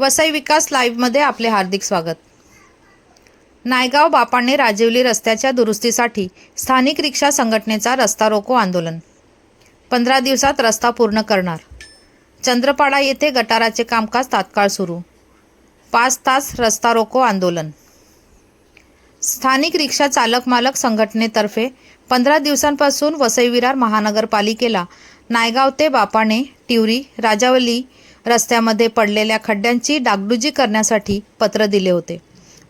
वसई विकास लाईव्हमध्ये आपले हार्दिक स्वागत. नायगाव बापांनी राजिवली रस्त्याच्या दुरुस्तीसाठी स्थानिक रिक्षा संघटनेचा रस्ता रोको आंदोलन. पंधरा दिवसात रस्ता पूर्ण करणार. चंद्रपाडा येथे गटाराचे कामकाज तात्काळ सुरू. पाच तास रस्ता रोको आंदोलन. स्थानिक रिक्षा चालक मालक संघटनेतर्फे पंधरा दिवसांपासून वसई विरार महानगरपालिकेला नायगाव ते बापाणे टिवरी राजावली रस्त्यामध्ये पडलेल्या खड्ड्यांची डागडुजी करण्यासाठी पत्र दिले होते.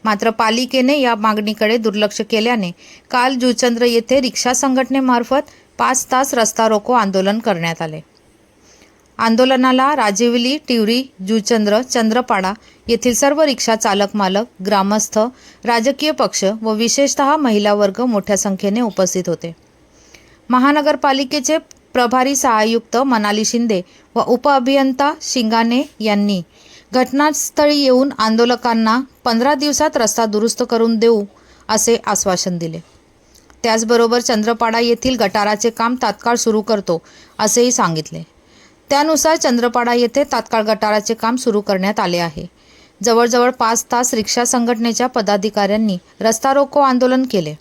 मात्र पालिकेने या मागणीकडे दुर्लक्ष केल्याने काल जुचंद्र येथे रिक्षा संघटनेमार्फत पाच तास रस्ता रोको आंदोलन करण्यात आले. आंदोलनाला राजिवली टिवरी जुचंद्र चंद्रपाडा येथील सर्व रिक्षा चालक मालक ग्रामस्थ राजकीय पक्ष व विशेषतः महिला वर्ग मोठ्या संख्येने उपस्थित होते. महानगरपालिकेचे प्रभारी सहायुक्त मनाली शिंदे व उपअभियंता शिंगाणे यांनी घटनास्थळी येऊन आंदोलकांना पंधरा दिवसात रस्ता दुरुस्त करून देऊ असे आश्वासन दिले. त्याचबरोबर चंद्रपाडा येथील गटाराचे काम तात्काळ सुरू करतो असेही सांगितले. त्यानुसार चंद्रपाडा येथे तात्काळ गटाराचे काम सुरू करण्यात आले आहे. जवळजवळ पाच तास रिक्षा संघटनेच्या पदाधिकाऱ्यांनी रस्ता रोको आंदोलन केले.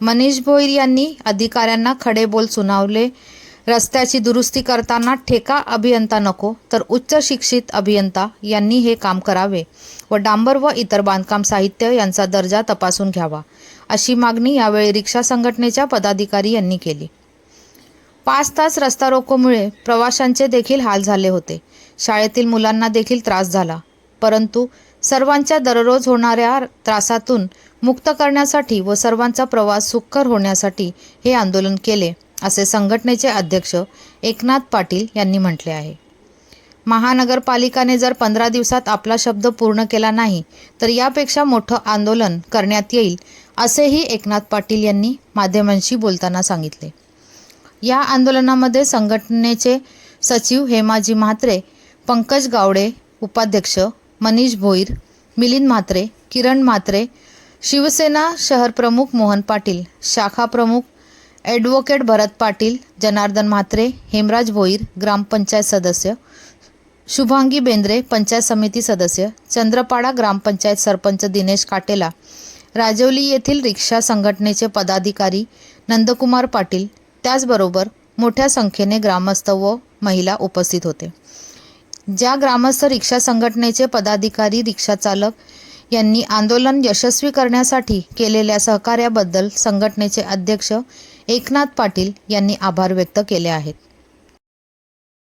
मनीष भोईर यांनी अधिकाऱ्यांना खडे बोल सुनावले रस्त्याची दुरुस्ती करताना ठेका अभियंता नको तर उच्च शिक्षित अभियंता यांनी हे काम करावे व डांबर व इतर बांधकाम साहित्य यांचा दर्जा तपासून घ्यावा अशी मागणी यावेळी रिक्षा संघटनेच्या पदाधिकारी यांनी केली. पाच तास रस्ता रोकोमुळे प्रवाशांचे देखील हाल झाले होते. शाळेतील मुलांना देखील त्रास झाला. परंतु सर्वांच्या दररोज होणाऱ्या त्रासातून मुक्त करण्यासाठी व सर्वांचा प्रवास सुखकर होण्यासाठी हे आंदोलन केले. असे संघटनेचे अध्यक्ष एकनाथ पाटील यांनी म्हटले आहे. महानगरपालिकाने जर पंधरा दिवसात आपला शब्द पूर्ण केला नाही तर यापेक्षा मोठं आंदोलन करण्यात येईल असेही एकनाथ पाटील यांनी माध्यमांशी बोलताना सांगितले. या आंदोलनामध्ये संघटनेचे सचिव हेमाजी म्हात्रे पंकज गावडे उपाध्यक्ष मनीष भोईर मिलिंद म्हात्रे किरण म्हात्रे शिवसेना शहर प्रमुख मोहन पाटील शाखा प्रमुख ॲडव्होकेट भरत पाटील जनार्दन म्हात्रे हेमराज भोईर ग्रामपंचायत सदस्य शुभांगी बेंद्रे पंचायत समिती सदस्य चंद्रपाडा ग्रामपंचायत सरपंच दिनेश काटेला राजवली येथील रिक्षा संघटनेचे पदाधिकारी नंदकुमार पाटील त्याचबरोबर मोठ्या संख्येने ग्रामस्थ व महिला उपस्थित होते. ज्या ग्रामस्थ रिक्षा संघटनेचे पदाधिकारी रिक्षा चालक यांनी आंदोलन यशस्वी करण्यासाठी केलेल्या सहकार्याबद्दल संघटनेचे अध्यक्ष एकनाथ पाटील यांनी आभार व्यक्त केले आहेत.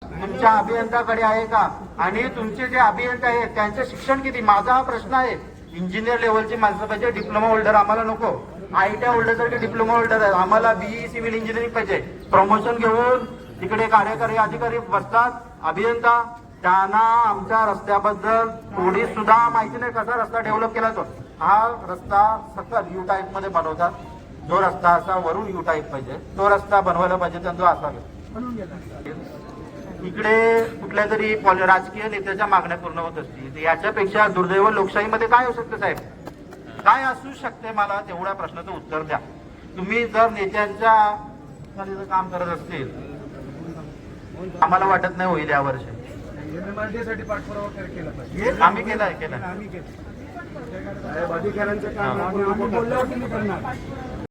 तुमच्या अभियंताकडे आहे का? आणि तुमचे जे अभियंता आहेत त्यांचं शिक्षण किती? माझा हा प्रश्न आहे. इंजिनियर लेवलची माणसं पाहिजे डिप्लोमा होल्डर आम्हाला नको. आय टी होल्डर सारखे डिप्लोमा होल्डर आहे आम्हाला बीई सिव्हिल इंजिनिअरिंग पाहिजे. प्रमोशन घेऊन तिकडे कार्यकारी अधिकारी बसतात. अभियंता त्यांना आमच्या रस्त्याबद्दल थोडी सुद्धा माहिती नाही कसा रस्ता डेव्हलप केला तो. हा रस्ता सकल यू टाईपमध्ये बनवतात. जो रस्ता असा वरून यू टाईप पाहिजे. तो रस्ता बनवायला पाहिजे त्यांचा जो इकडे कुठल्या तरी पॉल- राजकीय नेत्याच्या मागण्या पूर्ण होत असतील. तर याच्यापेक्षा दुर्दैव लोकशाहीमध्ये काय होऊ शकतं साहेब? काय असू शकते मला तेवढ्या प्रश्नाचं उत्तर द्या. तुम्ही जर नेत्यांच्या काम करत असतील आम्हाला वाटत नाही होईल या वर्षी साठी पाठपुरावा कर- केला पाहिजे. आम्ही केलाय केलाय. आम्ही केलं साहेब, अधिकाऱ्यांचं काम आपण आपण बोलल्यावर तुम्ही करणार